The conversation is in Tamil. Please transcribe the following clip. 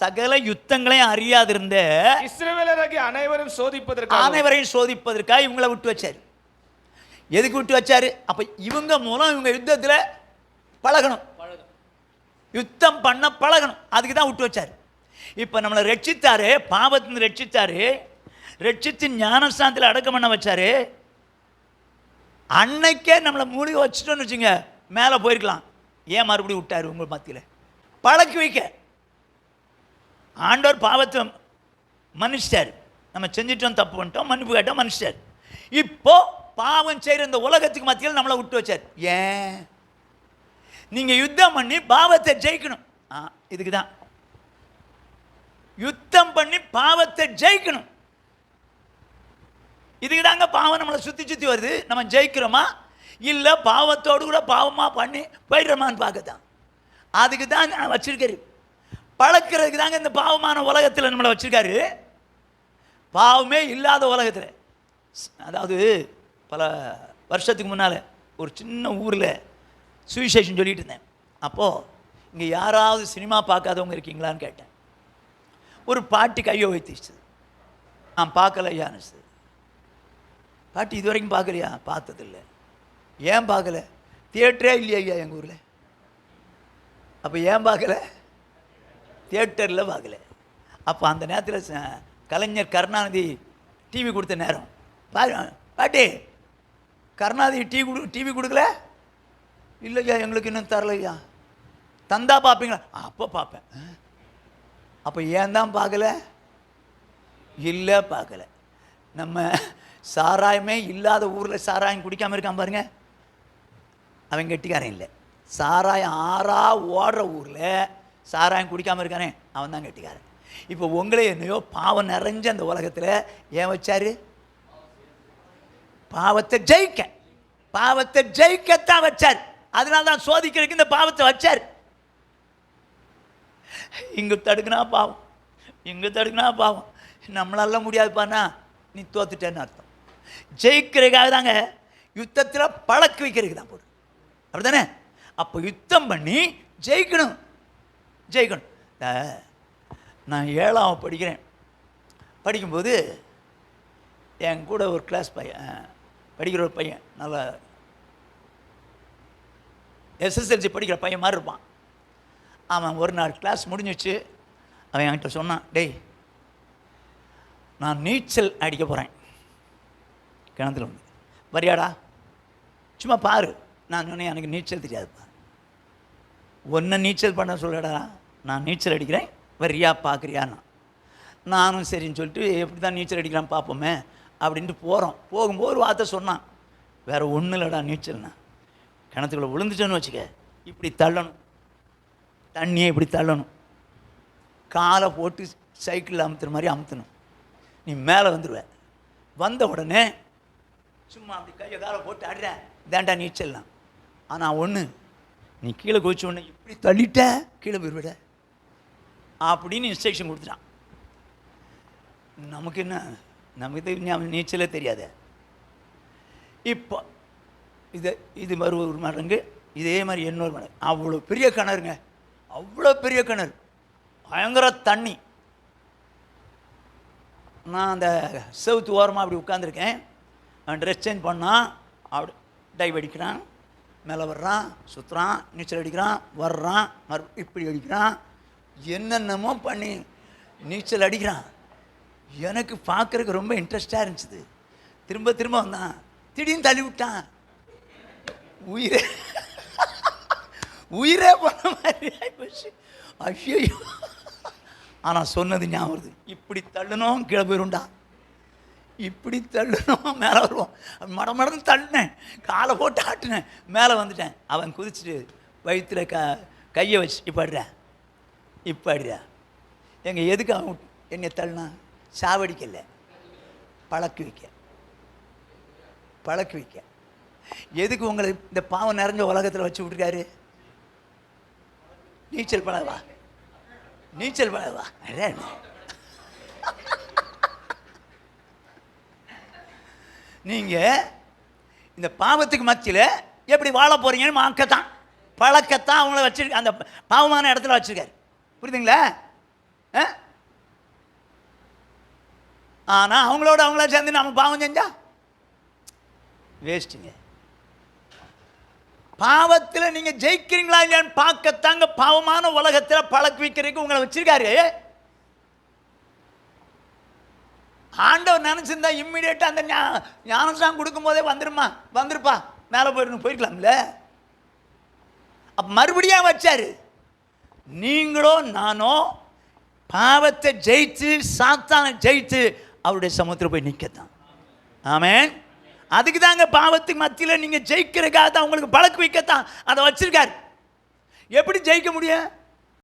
சகல யுத்தங்களையும் அறியாதிருந்த இஸ்ரவேலராகிய அனைவரும் சோதிப்பதற்காக. அனைவரையும் சோதிப்பதற்காக இவங்களை விட்டு வச்சாரு. எதுக்கு விட்டு வச்சாரு? அப்ப இவங்க மூலம் இவங்க யுத்தத்துல பழகணும். யுத்தம் பண்ண பழகணும். அதுக்கு தான் விட்டு வச்சாரு. இப்போ நம்மளை ரட்சித்தாரு பாவத்திலிருந்து ரட்சித்தாரு ரட்சித்து ஞானஸ்தானத்தில் அடக்கம் பண்ண வச்சாரு. அன்னைக்கே நம்மளை மூழ்கி வச்சுட்டோன்னு வச்சுங்க மேலே போயிருக்கலாம். ஏன் மறுபடியும் விட்டாரு உங்கள் மத்தியில்? பழக்கி வைக்க. ஆண்டவர் பாவத்தை மன்னிச்சிட்டார். நம்ம செஞ்சிட்டோம் தப்பு பண்ணிட்டோம் மன்னிப்பு கேட்டோம் மன்னிச்சிட்டார். இப்போ பாவம் செய்கிற இந்த உலகத்துக்கு மத்தியில் நம்மளை விட்டு வச்சார். ஏன்? நீங்கள் யுத்தம் பண்ணி பாவத்தை ஜெயிக்கணும். ஆ இதுக்கு தான் யுத்தம் பண்ணி பாவத்தை ஜெயிக்கணும். இதுக்கு தாங்க பாவம் நம்மளை சுற்றி சுற்றி வருது. நம்ம ஜெயிக்கிறோமா? இல்லை பாவத்தோடு கூட பாவமாக பண்ணி போயிடுறோமான்னு பார்க்க தான் அதுக்கு தான் நான் வச்சிருக்காரு பழக்கிறதுக்கு தாங்க இந்த பாவமான உலகத்தில் நம்மளை வச்சிருக்காரு. பாவமே இல்லாத உலகத்தில். அதாவது பல வருஷத்துக்கு முன்னால் ஒரு சின்ன ஊரில் சுவிசேஷன் சொல்லிட்டு இருந்தேன். அப்போது இங்கே யாராவது சினிமா பார்க்காதவங்க இருக்கீங்களான்னு கேட்டேன். ஒரு பாட்டி கையை வைத்துச்சு நான் பார்க்கல ஐயான்னு பாட்டி இது வரைக்கும் பார்க்கலையா? பார்த்ததில்ல. ஏன் பார்க்கல? தியேட்டரே இல்லையா ஐயா எங்கள் ஊரில்? அப்போ ஏன் பார்க்கல? தியேட்டரில் பார்க்கல அப்போ அந்த நேரத்தில் கலைஞர் கருணாநிதி டிவி கொடுத்த நேரம். பாரு பாட்டி கருணாநிதி டிவி கொடு டிவி கொடுக்கல? இல்லையா எங்களுக்கு இன்னும் தரலையா? தந்தா பார்ப்பீங்களா அப்போ பார்ப்பேன் அப்போ ஏன் தான் பார்க்கல இல்லை பார்க்கல நம்ம சாராயமே இல்லாத ஊரில் சாராயம் குடிக்காமல் இருக்கான் பாருங்க. அவன் கெட்டிக்காரன் இல்லை. சாராயம் ஆறா ஓடுற ஊரில் சாராயம் குடிக்காமல் இருக்கானே? அவன் தான் கட்டிக்காரன். இப்போ உங்களே என்னையோ பாவம் நிறைஞ்ச அந்த உலகத்தில் ஏன் வச்சாரு? பாவத்தை ஜெயிக்க பாவத்தை ஜெயிக்கத்தான் வச்சார். அதனால தான் சோதிக்கிறதுக்கு இந்த பாவத்தை வச்சார். இங்கே தடுக்குனா பாவம். இங்கே தடுக்குனா பாவம். நம்மளால முடியாதுப்பாண்ணா. நீ தோத்துட்டேன்னு அர்த்தம். ஜெயிக்கிறதுக்காக தாங்க யுத்தத்தில் பழக்க வைக்கிறதுக்கு தான் போடு அப்படிதானே அப்போ யுத்தம் பண்ணி ஜெயிக்கணும். ஜெயிக்கணும். நான் ஏழாம் படிக்கிறேன். படிக்கும்போது என் கூட ஒரு கிளாஸ் பையன் படிக்கிற ஒரு பையன் நல்ல எஸ்எஸ்எல்சி படிக்கிற பையன் மாதிரி இருப்பான். அவன் ஒரு நாள் கிளாஸ் முடிஞ்சிச்சு. அவன் என்கிட்ட சொன்னான் டேய் நான் நீச்சல் அடிக்க போகிறேன் கிணத்துல வந்து வரியாடா? சும்மா பாரு. நான் சொன்னேன் எனக்கு நீச்சல் தெரியாதுப்பா. ஒன்றை நீச்சல் பண்ண சொல்லடா நான் நீச்சல் அடிக்கிறேன் வரியா பார்க்குறியான்னா நானும் சரின்னு சொல்லிட்டு எப்படி தான் நீச்சல் அடிக்கலாம் பார்ப்போமே அப்படின்ட்டு போகிறோம் போகும்போது ஒரு வார்த்தை சொன்னான். வேறு ஒன்றும் இல்லைடா நீச்சல்னா. கிணத்துக்குள்ளே விழுந்துச்சோன்னு வச்சுக்க இப்படி தள்ளணும். தண்ணியை இப்படி தள்ளணும். காலை போட்டு சைக்கிளில் அமுத்துற மாதிரி அமுத்தணும். நீ மேலே வந்துடுவ வந்த உடனே சும்மா அப்படி கையை காலை போட்டு ஆடுற இதாண்டா நீச்சல்லாம். ஆனால் ஒன்று நீ கீழே குதிச்ச உடனே இப்படி தள்ளிட்ட கீழே போயிடுவிட அப்படின்னு இன்ஸ்ட்ரக்ஷன் கொடுத்துட்டான். நமக்கு என்ன நமக்கு இது நீச்சலே தெரியாது. இப்போ இது இது மறு ஒரு மடங்கு இதே மாதிரி இன்னொரு மடங்கு. அவ்வளோ பெரிய கிணறுங்க. அவ்வளோ பெரிய கிணறு. பயங்கர தண்ணி. நான் அந்த செவுத்து ஓரமாக அப்படி உட்காந்துருக்கேன் அவன் ட்ரெஸ் சேஞ்ச் பண்ணான். அப்படி டைவ் அடிக்கிறான். மேலே வர்றான் சுற்றுறான் நீச்சல் அடிக்கிறான் வர்றான் மறு இப்படி அடிக்கிறான். என்னென்னமோ பண்ணி நீச்சல் அடிக்கிறான். எனக்கு பார்க்குறதுக்கு ரொம்ப இன்ட்ரெஸ்டாக இருந்துச்சு. திரும்ப திரும்ப வந்தான். திடீர்னு தள்ளி விட்டான். உயிரே உயிரே போன மாதிரி ஆகிப்போச்சு ஐயோ ஆனால் சொன்னது ஞாபகம் வருது. இப்படி தள்ளணும் கீழே போயிருண்டா இப்படி தள்ளணும் மேலே வருவோம் மட மடன்னு தள்ளினேன். காலை போட்டு ஆட்டினேன். மேலே வந்துட்டேன். அவன் குதிச்சுட்டு வயிற்றுல க கையை வச்சு இப்போ அடுறா எங்கள் எதுக்கு அவன் என்னை தள்ளினா சாவடிக்கல. பழக்கு வைக்க. பழக்கு வைக்க. எதுக்கு உங்களை இந்த பாவம் நிறைஞ்ச உலகத்தில் வச்சு விட்டுருக்காரு? நீச்சல் பழகவா? நீச்சல் பழகவா? நீங்கள் இந்த பாவத்துக்கு மத்தியில் எப்படி வாழ போகிறீங்கன்னு மாக்கத்தான் பழக்கத்தான் அவங்கள வச்சிருக்க அந்த பாவமான இடத்துல வச்சுருக்காரு. புரியுதுங்களா? ஆனால் அவங்களோட அவங்கள சேர்ந்து நம்ம பாவம் செஞ்சா? வேஸ்ட்டுங்க. பாவத்தில் நீங்கள் ஜெயிக்கிறீங்களா இல்லையான்னு பார்க்கத்தாங்க பாவமான உலகத்தில் பழக்க வைக்கிறதுக்கு உங்களை வச்சுருக்காரு. ஆண்டவர் நினச்சிருந்தா இம்மிடியேட்டாக அந்த ஞா- ஞானசாம் கொடுக்கும்போதே வந்துருமா? வந்துருப்பா. மேலே போயிருந்து போயிருக்கலாம்ல? அப்போ மறுபடியும் வச்சாரு. நீங்களோ நானோ பாவத்தை ஜெயித்து சாத்தானை ஜெயித்து அவருடைய சமுத்திரம் போய் நிற்கத்தான் ஆமேன். அதுக்கு தாங்க பாவத்துக்கு மத்தியில் நீங்கள் ஜெயிக்கிறக்காக தான் உங்களுக்கு பழக்க வைக்கத்தான். அதை வச்சுருக்காரு. எப்படி ஜெயிக்க முடியும்?